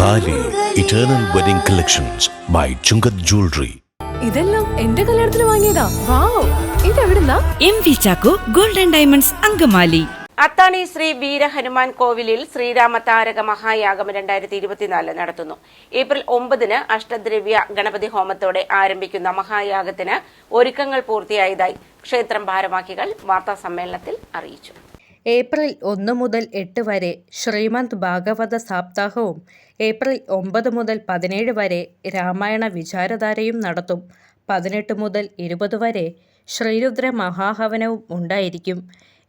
താലി eternal wedding collections by Chunkath jewellery ഇതെല്ലാം എന്റെ കല്യാണത്തിന് വാങ്ങിയതാ. Wow. ഇതെവിടുന്നാ? M V Chacko golden diamonds Angamaly. Athani Shri Veera Hanuman കോവിലിൽ ശ്രീരാമ താരക മഹായാഗം രണ്ടായിരത്തി ഇരുപത്തിനാല് നടത്തുന്നു. ഏപ്രിൽ ഒമ്പതിന് അഷ്ടദ്രവ്യ ഗണപതി ഹോമത്തോടെ ആരംഭിക്കുന്ന മഹായാഗത്തിന് ഒരുക്കങ്ങൾ പൂർത്തിയായതായി ക്ഷേത്രം ഭാരവാഹികൾ വാർത്താ സമ്മേളനത്തിൽ അറിയിച്ചു. ഏപ്രിൽ ഒന്ന് മുതൽ എട്ട് വരെ ശ്രീമന്ത് ഭാഗവത സപ്താഹവും ഏപ്രിൽ ഒമ്പത് മുതൽ പതിനേഴ് വരെ രാമായണ വിചാരധാരയും നടത്തും. പതിനെട്ട് മുതൽ ഇരുപത് വരെ ശ്രീരുദ്ര മഹാഹവനവും ഉണ്ടായിരിക്കും.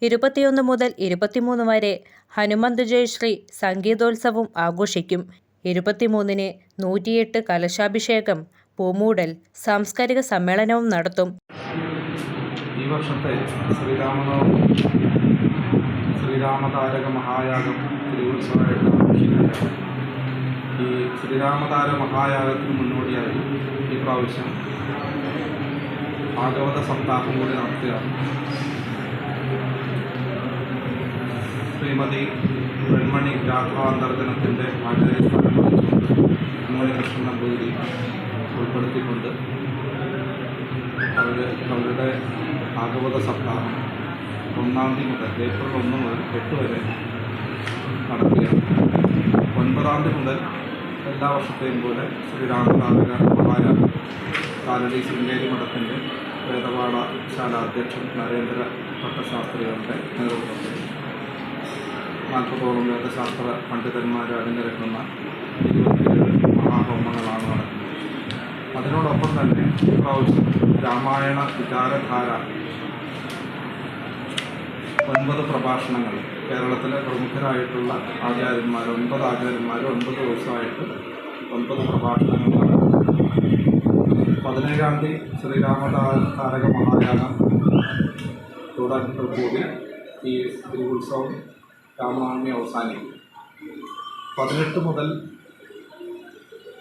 ഇരുപത്തിയൊന്ന് മുതൽ ഇരുപത്തിമൂന്ന് വരെ ഹനുമന്ത് ജയശ്രീ സംഗീതോത്സവം ആഘോഷിക്കും. ഇരുപത്തിമൂന്നിന് നൂറ്റിയെട്ട് കലശാഭിഷേകം പൂമൂടൽ സാംസ്കാരിക സമ്മേളനവും നടത്തും. ഈ വർഷത്തെ ശ്രീരാമനവമി ശ്രീരാമതാരക മഹായാഗം തിരുവുത്സവമായിട്ട് ആഘോഷിക്കുകയാണ് ഈ ശ്രീരാമതാര മഹായാഗത്തിന് മുന്നോടിയായി ഈ പ്രാവശ്യം ഭാഗവത സപ്താഹം കൂടി നടത്തുകയാണ്. ശ്രീമതി വെൺമണി രാഘവാന്തർജനത്തിന്റെ വളരെ വഹിച്ചുകൊണ്ട് ഉമ്മണി കൃഷ്ണൻ നമ്പൂതിരി ഉൾപ്പെടുത്തിക്കൊണ്ട് അവർ അവരുടെ ഭാഗവത സപ്താഹം ഒന്നാം തീയതി മുതൽ ഏപ്രിൽ ഒന്ന് മുതൽ എട്ട് വരെ നടക്കുകയാണ് ഒൻപതാം തീയതി മുതൽ എല്ലാ വർഷത്തെയും പോലെ ശ്രീരാമനാഥക മഹാരാജ് കാലടി ശൃംഗേരി മഠത്തിന്റെ വേദപാഠശാല അധ്യക്ഷൻ നരേന്ദ്ര ഭട്ടശാസ്ത്രികളുടെ നേതൃത്വത്തിൽ നാൽപ്പതോളം വേദശാസ്ത്ര പണ്ഡിതന്മാർ അണിനിരക്കുന്ന ഇരുപത്തിയേഴ് മഹാഹോമങ്ങളാണ് നടക്കുന്നത്. അതിനോടൊപ്പം തന്നെ ഇപ്രാവശ്യം രാമായണ വിചാരധാര ഒൻപത് പ്രഭാഷണങ്ങൾ. കേരളത്തിലെ പ്രമുഖരായിട്ടുള്ള ആചാര്യന്മാർ ഒൻപത് ആചാര്യന്മാർ ഒൻപത് ദിവസമായിട്ട് ഒൻപത് പ്രഭാഷണങ്ങൾ പതിനേഴാം തീയതി ശ്രീരാമതാരക മഹായാഗം കൂടി ഈ തിരുവുത്സവം രാമനവമി അവസാനിക്കും. പതിനെട്ട് മുതൽ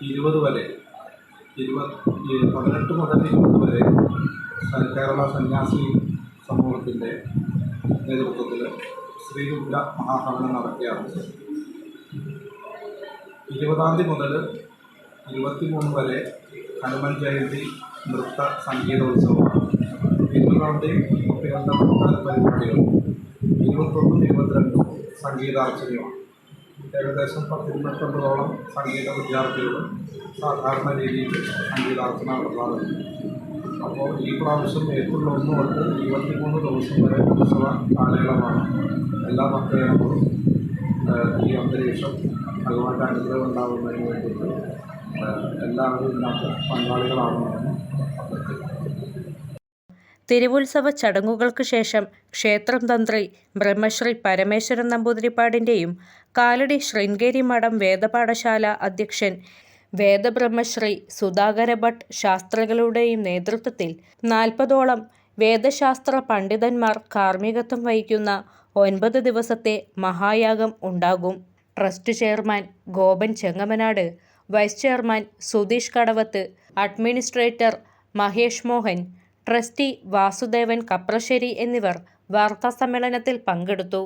ഇരുപത് വരെ ഇരുപത് പതിനെട്ട് മുതൽ ഇരുപത് വരെ കേരള സന്യാസി സമൂഹത്തിന്റെ നേതൃത്വത്തിൽ ശ്രീരുദ്ര മഹാഹവനം നടത്തിയാണ്. ഇരുപതാം തീയതി മുതൽ ഇരുപത്തിമൂന്ന് വരെ ഹനുമൻ ജയന്തി നൃത്ത സംഗീതോത്സവമാണ് ഇരുപതാമത്തെയും കുട്ടികളുടെ പ്രധാന പരിപാടികൾ. ഇരുപത്തൊന്നും ഇരുപത്തിരണ്ടും സംഗീതാർച്ചനയുമാണ് ഏകദേശം പത്തിരുപത്തൊമ്പതോളം സംഗീത വിദ്യാർത്ഥികളും സാധാരണ രീതിയിൽ സംഗീതാർച്ചന നടത്താറുണ്ട്. അപ്പോൾ ഈ പ്രാവശ്യം ഏപ്രിൽ ഒന്ന് തൊട്ട് ഇരുപത്തിമൂന്ന് ദിവസം വരെ ഉത്സവ കാലയളവാണ്. എല്ലാ ഭക്തജനങ്ങളും ഈ അന്തരീക്ഷം ഭഗവാന്റെ അനുഗ്രഹം ഉണ്ടാകുന്നതിന് വേണ്ടിയിട്ട് എല്ലാവരും ഇതിനകത്ത് അഭ്യർത്ഥിക്കുന്നു തിരുവുത്സവ ചടങ്ങുകൾക്ക് ശേഷം ക്ഷേത്രം തന്ത്രി ബ്രഹ്മശ്രീ പരമേശ്വരൻ നമ്പൂതിരിപ്പാടിന്റെയും കാലടി ശൃംഗേരി മഠം വേദപാഠശാല അധ്യക്ഷൻ വേദബ്രഹ്മശ്രീ സുധാകര ഭട്ട് ശാസ്ത്രികളുടെയും നേതൃത്വത്തിൽ നാൽപ്പതോളം വേദശാസ്ത്ര പണ്ഡിതന്മാർ കാർമ്മികത്വം വഹിക്കുന്ന ഒൻപത് ദിവസത്തെ മഹായാഗം ഉണ്ടാകും. Trust chairman Gopan Chengamanad vice chairman Sudheesh Kadavath administrator Mahesh Mohan trustee Vasudevan Kaprassery എന്നിവർ വാർത്താസമ്മേളനത്തിൽ പങ്കെടുത്തു.